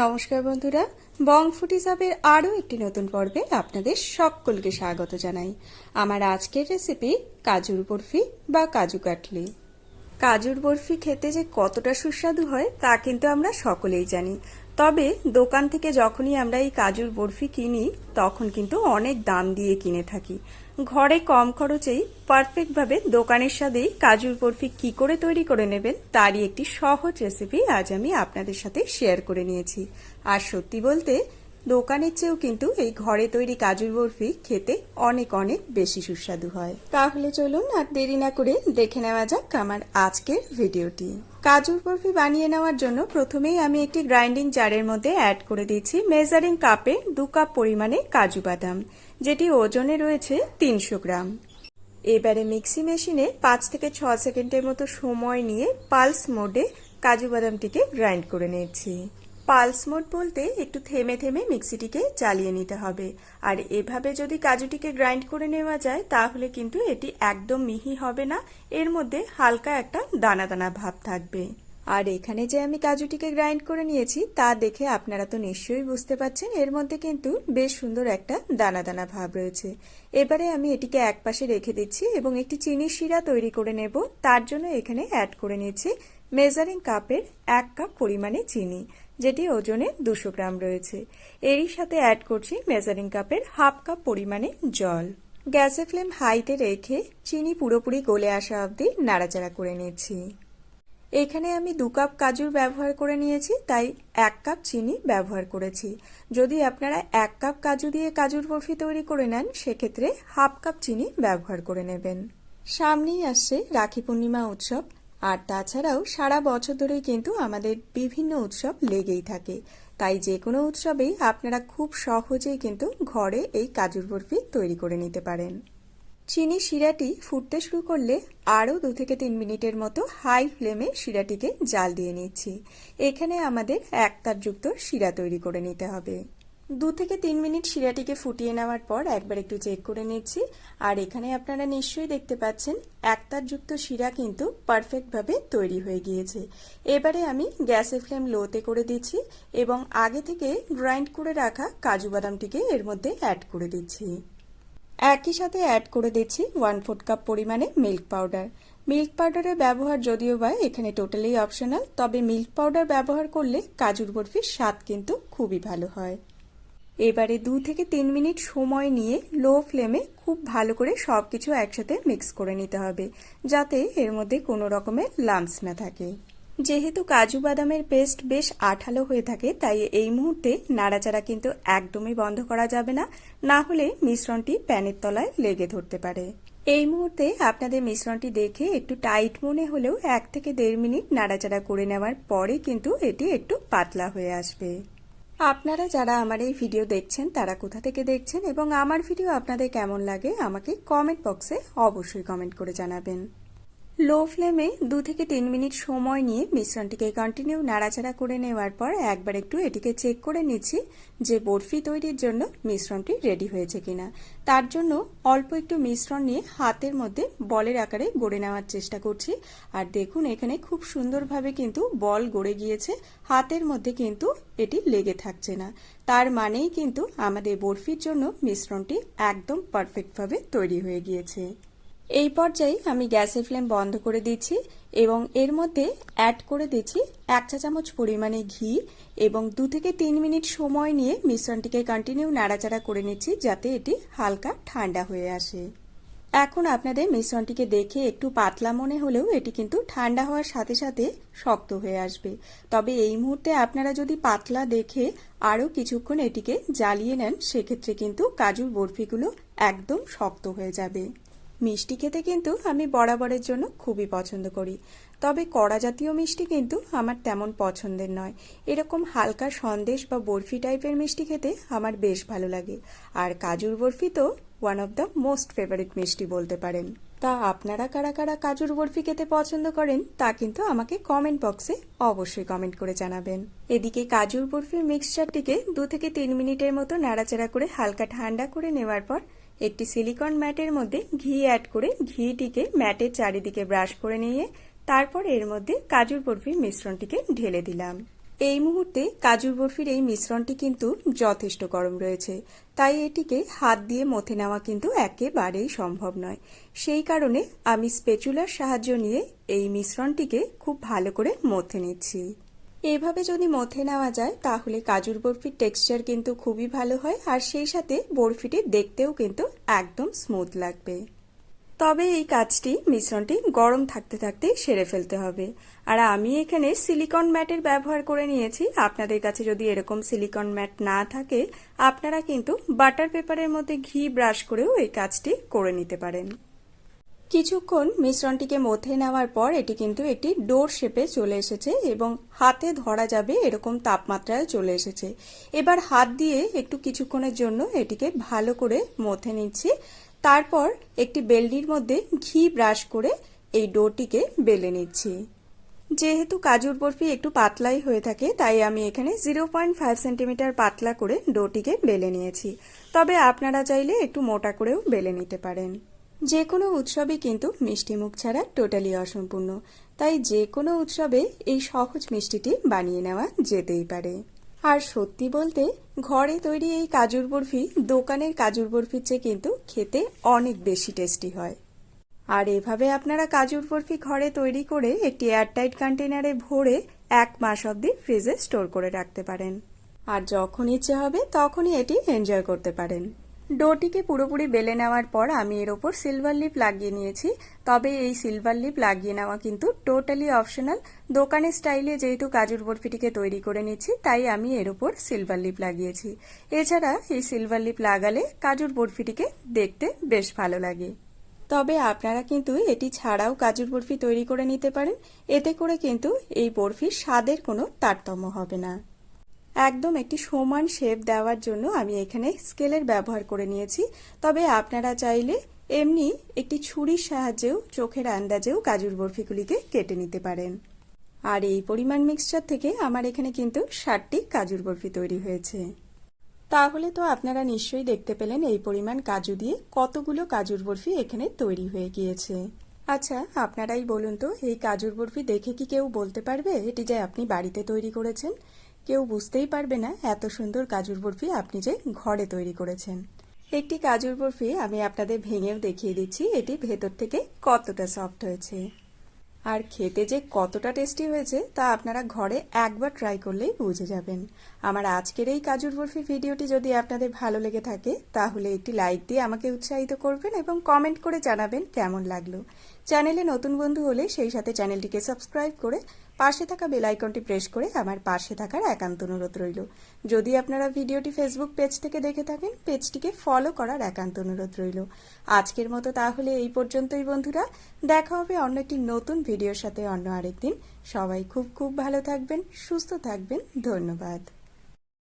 নমস্কার বন্ধুরা, বং ফুটি সাপের আরও একটি নতুন পর্বে আপনাদের সকলকে স্বাগত জানাই। আমার আজকের রেসিপি কাজুর বরফি বা কাজু কাটলি। কাজুর বরফি খেতে যে কতটা সুস্বাদু হয় তা কিন্তু আমরা সকলেই জানি। তবে দোকান থেকে যখনই আমরা এই কাজুর বরফি কিনি, তখন কিন্তু অনেক দাম দিয়ে কিনে থাকি। ঘরে কম খরচেই পারফেক্টভাবে দোকানের সাথেই কাজুর বরফি কি করে তৈরি করে নেবেন, তারই একটি সহজ রেসিপি আজ আমি আপনাদের সাথে শেয়ার করে নিয়েছি। আর সত্যি বলতে, দোকানের চেয়েও কিন্তু এই ঘরে তৈরি কাজুর বরফি খেতে অনেক অনেক বেশি সুস্বাদু হয়। তাহলে চলুন আর দেরি না করে দেখে নেওয়া যাক আমার আজকের ভিডিওটি কাজুর বরফি বানিয়ে নেওয়ার জন্য প্রথমেই আমি একটি গ্রাইন্ডিং জারের মধ্যে অ্যাড করে দিয়েছি মেজারিং কাপে দু কাপ পরিমাণে কাজু বাদাম, যেটি ওজনে রয়েছে তিনশো গ্রাম। এবারে মিক্সি মেশিনে পাঁচ থেকে ছ সেকেন্ডের মতো সময় নিয়ে পালস মোডে কাজু বাদামটিকে গ্রাইন্ড করে নিচ্ছি পালস মোড বলতে একটু থেমে থেমে মিক্সিটিকে চালিয়ে নিতে হবে। আর এভাবে যদি কাজুটিকে গ্রাইন্ড করে নেওয়া যায়, তাহলে কিন্তু এটি একদম মিহি হবে না। এর মধ্যে হালকা একটা দানা দানা ভাব থাকবে। আর এখানে যে আমি কাজুটিকে গ্রাইন্ড করে নিয়েছি, তা দেখে আপনারা তো নিশ্চয়ই বুঝতে পাচ্ছেন এর মধ্যে কিন্তু বেশ সুন্দর একটা দানা দানা ভাব রয়েছে। এবারে আমি এটিকে এক পাশে রেখে দিচ্ছি এবং একটি চিনির শিরা তৈরি করে নেব। তার জন্য এখানে অ্যাড করে নিয়েছি মেজারিং কাপের এক কাপ পরিমাণে চিনি। যেটি ওজনে দুশো গ্রাম রয়েছে। এরই সাথে অ্যাড করছি মেজারিং কাপের হাফ কাপ পরিমাণে জল। গ্যাসের ফ্লেম হাইতে রেখে চিনি পুরোপুরি গলে আসা অবধি নাড়াচাড়া করে নিচ্ছি। এখানে আমি দু কাপ কাজুর ব্যবহার করে নিয়েছি, তাই এক কাপ চিনি ব্যবহার করেছি। যদি আপনারা এক কাপ কাজু দিয়ে কাজুর বরফি তৈরি করে নেন, সেক্ষেত্রে হাফ কাপ চিনি ব্যবহার করে নেবেন। সামনেই আসছে রাখি পূর্ণিমা উৎসব। আর তাছাড়াও সারা বছর ধরেই কিন্তু আমাদের বিভিন্ন উৎসব লেগেই থাকে। তাই যে কোনো উৎসবেই আপনারা খুব সহজেই কিন্তু ঘরে এই কাজুর বরফি তৈরি করে নিতে পারেন। চিনি শিরাটি ফুটতে শুরু করলে আরও দু থেকে তিন মিনিটের মতো হাই ফ্লেমে শিরাটিকে জাল দিয়ে নিচ্ছি। এখানে আমাদের একতারযুক্ত শিরা তৈরি করে নিতে হবে। দু থেকে তিন মিনিট শিরাটিকে ফুটিয়ে নেওয়ার পর একবার একটু চেক করে নিচ্ছি। আর এখানে আপনারা নিশ্চয়ই দেখতে পাচ্ছেন, একতারযুক্ত শিরা কিন্তু পারফেক্টভাবে তৈরি হয়ে গিয়েছে। এবারে আমি গ্যাসের ফ্লেম লোতে করে দিচ্ছি এবং আগে থেকে গ্রাইন্ড করে রাখা কাজু বাদামটিকে এর মধ্যে অ্যাড করে দিচ্ছি। একই সাথে অ্যাড করে দিচ্ছি ওয়ান ফোর্থ কাপ পরিমাণে মিল্ক পাউডার মিল্ক পাউডারের ব্যবহার যদিও বা এখানে টোটালি অপশনাল তবে মিল্ক পাউডার ব্যবহার করলে কাজুর বরফির স্বাদ কিন্তু খুবই ভালো হয়। এবারে দু থেকে তিন মিনিট সময় নিয়ে লো ফ্লেমে খুব ভালো করে সব কিছু একসাথে মিক্স করে নিতে হবে, যাতে এর মধ্যে কোনো রকমের লাম্পস না থাকে। যেহেতু কাজু বাদামের পেস্ট বেশ আঠালো হয়ে থাকে, তাই এই মুহূর্তে নাড়াচাড়া কিন্তু একদমই বন্ধ করা যাবে না না হলে মিশ্রণটি প্যানের তলায় লেগে ধরতে পারে। এই মুহূর্তে আপনাদের মিশ্রণটি দেখে একটু টাইট মনে হলেও এক থেকে দেড় মিনিট নাড়াচাড়া করে নেওয়ার পরে কিন্তু এটি একটু পাতলা হয়ে আসবে। আপনারা যারা আমার এই ভিডিও দেখছেন, তারা কোথা থেকে দেখছেন এবং আমার ভিডিও আপনাদের কেমন লাগে, আমাকে কমেন্ট বক্সে অবশ্যই কমেন্ট করে জানাবেন। লো ফ্লেমে দু থেকে তিন মিনিট সময় নিয়ে মিশ্রণটিকে কন্টিনিউ নাড়াচাড়া করে নেওয়ার পর একবার একটু এটিকে চেক করে নিচ্ছি যে বরফি তৈরির জন্য মিশ্রণটি রেডি হয়েছে কিনা। তার জন্য অল্প একটু মিশ্রণ নিয়ে হাতের মধ্যে বলের আকারে গড়ে নেওয়ার চেষ্টা করছি। আর দেখুন, এখানে খুব সুন্দরভাবে কিন্তু বল গড়ে গিয়েছে। হাতের মধ্যে কিন্তু এটি লেগে থাকছে না। তার মানেই কিন্তু আমাদের বরফির জন্য মিশ্রণটি একদম পারফেক্টভাবে তৈরি হয়ে গিয়েছে। এই পর্যায়ে আমি গ্যাসের ফ্লেম বন্ধ করে দিচ্ছি এবং এর মধ্যে অ্যাড করে দিচ্ছি এক চা চামচ পরিমাণে ঘি এবং দু থেকে তিন মিনিট সময় নিয়ে মিশ্রণটিকে কন্টিনিউ নাড়াচাড়া করে নিচ্ছি যাতে এটি হালকা ঠান্ডা হয়ে আসে। এখন আপনাদের মিশ্রণটিকে দেখে একটু পাতলা মনে হলেও এটি কিন্তু ঠান্ডা হওয়ার সাথে সাথে শক্ত হয়ে আসবে। তবে এই মুহূর্তে আপনারা যদি পাতলা দেখে আরও কিছুক্ষণ এটিকে জ্বালিয়ে নেন, সেক্ষেত্রে কিন্তু কাজুর বরফিগুলো একদম শক্ত হয়ে যাবে। মিষ্টি খেতে কিন্তু আমি বরাবরের জন্য খুবই পছন্দ করি। তবে কড়া জাতীয় মিষ্টি কিন্তু আমার তেমন পছন্দের নয়। এরকম হালকা সন্দেশ বা বরফি টাইপের মিষ্টি খেতে আমার বেশ ভালো লাগে। আর কাজুর বরফি তো one of the most favourite মিষ্টি বলতে পারেন। তা আপনারা কারা কারা কাজুর বরফি খেতে পছন্দ করেন, তা কিন্তু আমাকে কমেন্ট বক্সে অবশ্যই কমেন্ট করে জানাবেন। এদিকে কাজুর বরফির মিক্সচারটিকে দু থেকে তিন মিনিটের মতো নাড়াচাড়া করে হালকা ঠান্ডা করে নেওয়ার পর একটি সিলিকন ম্যাটের মধ্যে ঘি অ্যাড করে ঘিটিকে ম্যাটের চারিদিকে ব্রাশ করে নিয়ে তারপর এর মধ্যে কাজুর বরফির মিশ্রণটিকে ঢেলে দিলাম। এই মুহূর্তে কাজুর বরফির এই মিশ্রণটি কিন্তু যথেষ্ট গরম রয়েছে, তাই এটিকে হাত দিয়ে মথে নেওয়া কিন্তু একেবারেই সম্ভব নয়। সেই কারণে আমি স্পেচুলার সাহায্য নিয়ে এই মিশ্রণটিকে খুব ভালো করে মথে নিচ্ছি। এভাবে যদি মথে নেওয়া যায়, তাহলে কাজুর বরফির টেক্সচার কিন্তু খুবই ভালো হয়, আর সেই সাথে বরফিটি দেখতেও কিন্তু একদম স্মুথ লাগবে। তবে এই কাজটি মিশ্রণটি গরম থাকতে থাকতে সেরে ফেলতে হবে। আর আমি এখানে সিলিকন ম্যাটের ব্যবহার করে নিয়েছি। আপনাদের কাছে যদি এরকম সিলিকন ম্যাট না থাকে, আপনারা কিন্তু বাটার পেপারের মধ্যে ঘি ব্রাশ করেও এই কাজটি করে নিতে পারেন। কিছুক্ষণ মিশ্রণটিকে মথে নেওয়ার পর এটি কিন্তু একটি ডোর শেপে চলে এসেছে এবং হাতে ধরা যাবে এরকম তাপমাত্রায় চলে এসেছে। এবার হাত দিয়ে একটু কিছুক্ষণের জন্য এটিকে ভালো করে মথে নিচ্ছি। তারপর একটি বেলনির মধ্যে ঘি ব্রাশ করে এই ডোটিকে বেলে নিচ্ছি। যেহেতু কাজুর বরফি একটু পাতলাই হয়ে থাকে, তাই আমি এখানে জিরো পয়েন্ট ফাইভ সেন্টিমিটার পাতলা করে ডোটিকে বেলে নিয়েছি। তবে আপনারা চাইলে একটু মোটা করেও বেলে নিতে পারেন। যে কোনো উৎসবই কিন্তু মিষ্টি মুখ ছাড়া টোটালি অসম্পূর্ণ। তাই যে কোনো উৎসবে এই সহজ মিষ্টিটি বানিয়ে নেওয়া যেতেই পারে। আর সত্যি বলতে, ঘরে তৈরি এই কাজুর বরফি দোকানের কাজুর বরফির চেয়ে কিন্তু খেতে অনেক বেশি টেস্টি হয়। আর এভাবে আপনারা কাজুর বরফি ঘরে তৈরি করে একটি এয়ারটাইট কন্টেনারে ভরে এক মাস অবধি ফ্রিজে স্টোর করে রাখতে পারেন। আর যখন ইচ্ছে হবে, তখনই এটি এনজয় করতে পারেন। ডোটিকে পুরোপুরি বেলে নেওয়ার পর আমি এর ওপর সিলভার লিপ লাগিয়ে নিয়েছি। তবে এই সিলভার লিপ লাগিয়ে নেওয়া কিন্তু টোটালি অপশনাল দোকানের স্টাইলে যেহেতু কাজুর বরফিটিকে তৈরি করে নিচ্ছি, তাই আমি এর ওপর সিলভার লিপ লাগিয়েছি। এছাড়া এই সিলভার লিপ লাগালে কাজুর বরফিটিকে দেখতে বেশ ভালো লাগে। তবে আপনারা কিন্তু এটি ছাড়াও কাজুর বরফি তৈরি করে নিতে পারেন। এতে করে কিন্তু এই বরফির স্বাদের কোনো তারতম্য হবে না। একদম একটি সমান শেপ দেওয়ার জন্য আমি এখানে স্কেলের ব্যবহার করে নিয়েছি। তবে আপনারা চাইলে এমনি একটি ছুরির সাহায্যেও, চোখের আন্দাজেও কাজুর বরফিগুলিকে কেটে নিতে পারেন। আর এই পরিমাণ মিক্সচার থেকে আমার এখানে কিন্তু ষাটটি কাজুর বরফি তৈরি হয়েছে। তাহলে তো আপনারা নিশ্চয়ই দেখতে পেলেন এই পরিমাণ কাজু দিয়ে কতগুলো কাজুর বরফি এখানে তৈরি হয়ে গিয়েছে। আচ্ছা আপনারাই বলুন তো, এই কাজুর বরফি দেখে কি কেউ বলতে পারবে? এটি যে আপনি বাড়িতে তৈরি করেছেন? কেউ বুঝতেই পারবে না এত সুন্দর কাজুর বরফি আপনি যে ঘরে তৈরি করেছেন। একটি কাজুর বরফি আমি আপনাদের ভেঙেও দেখিয়ে দিচ্ছি, এটি ভেতর থেকে কতটা সফট হয়েছে। আর খেতে যে কতটা টেস্টি হয়েছে, তা আপনারা ঘরে একবার ট্রাই করলেই বুঝে যাবেন। আমার আজকের এই কাজুর বরফি ভিডিওটি যদি আপনাদের ভালো লেগে থাকে, তাহলে একটি লাইক দিয়ে আমাকে উৎসাহিত করবেন এবং কমেন্ট করে জানাবেন কেমন লাগল। চ্যানেলে নতুন বন্ধু হলে সেই সাথে চ্যানেলটিকে সাবস্ক্রাইব করে পাশে থাকা বেল আইকনটি প্রেস করে আমার পাশে থাকার একান্ত অনুরোধ রইল। যদি আপনারা ভিডিওটি ফেসবুক পেজ থেকে দেখে থাকেন পেজটিকে ফলো করার একান্ত অনুরোধ রইল। আজকের মতো তাহলে এই পর্যন্তই বন্ধুরা। দেখা হবে অন্য একটি নতুন ভিডিওর সাথে অন্য আরেকদিন। সবাই খুব খুব ভালো থাকবেন, সুস্থ থাকবেন। ধন্যবাদ।